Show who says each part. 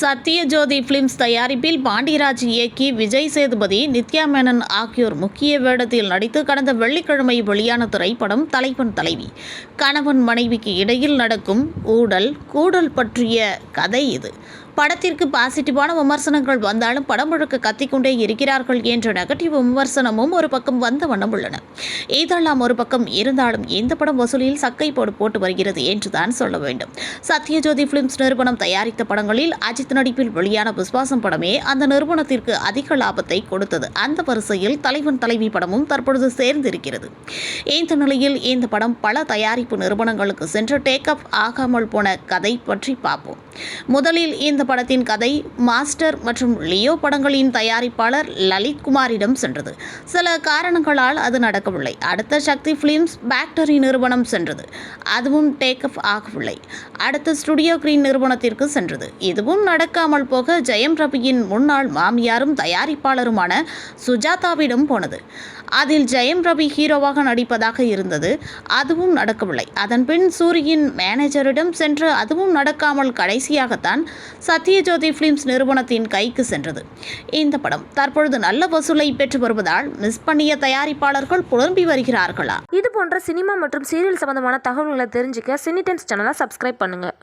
Speaker 1: Sathyajothi films தயாரிப்பில் பாண்டியராஜ் இயக்கி விஜய் சேதுபதி நித்யா மேனன் ஆகியோர் முக்கிய வேடத்தில் நடித்து கடந்த வெள்ளிக்கிழமை வெளியான திரைப்படம் தலைவன் தலைவி. கணவன் மனைவிக்கு இடையில் நடக்கும் ஊடல் கூடல் பற்றிய கதை இது. படத்திற்கு பாசிட்டிவான விமர்சனங்கள் வந்தாலும் படம் முழுக்க கத்திக்கொண்டே இருக்கிறார்கள் என்ற நெகட்டிவ் விமர்சனமும் ஒரு பக்கம் வந்த வண்ணம் உள்ளன. இதெல்லாம் ஒரு பக்கம் இருந்தாலும் இந்த படம் வசூலில் சக்கை போடு போட்டு வருகிறது என்றுதான் சொல்ல வேண்டும். சத்யஜோதி பிலிம்ஸ் நிறுவனம் தயாரித்த படங்களில் அஜித் நடிப்பில் வெளியான விஸ்வாசம் படமே அந்த நிறுவனத்திற்கு அதிக லாபத்தை கொடுத்தது. அந்த வரிசையில் தலைவன் தலைவி படமும் தற்பொழுது சேர்ந்திருக்கிறது. இந்த நிலையில் இந்த படம் பல தயாரிப்பு நிறுவனங்களுக்கு சென்று டேக் அப் ஆகாமல் போன கதை பற்றி பார்ப்போம். முதலில் இந்த படத்தின் கதை மாஸ்டர் மற்றும் லியோ படங்களின் தயாரிப்பாளர் லலித் குமாரிடம் சென்றது. சில காரணங்களால் அது நடக்கவில்லை. அடுத்த சக்தி பிலிம்ஸ் பேக்டரி நிறுவனம் சென்றது. அதுவும் டேக் அப் ஆகவில்லை. அடுத்த ஸ்டுடியோ கிரீன் நிறுவனத்திற்கு சென்றது. இதுவும் நடக்காமல் போக ஜெயம் ரவியின் முன்னாள் மாமியாரும் தயாரிப்பாளருமான சுஜாதாவிடம் போனது. அதில் ஜெயம் ரவி ஹீரோவாக நடிப்பதாக இருந்தது. அதுவும் நடக்கவில்லை. அதன்பின் சூரியின் மேனேஜரிடம் சென்று அதுவும் நடக்காமல் கடைசியாகத்தான் சத்யஜோதி ஃபிலிம்ஸ் நிறுவனத்தின் கைக்கு சென்றது. இந்த படம் தற்பொழுது நல்ல வசூலை பெற்று வருவதால் மிஸ் பண்ணிய தயாரிப்பாளர்கள் புலம்பி வருகிறார்களா?
Speaker 2: இது போன்ற சினிமா மற்றும் சீரியல் சம்பந்தமான தகவல்களை தெரிஞ்சுக்க சினி டைம்ஸ் சேனலை சப்ஸ்கிரைப் பண்ணுங்கள்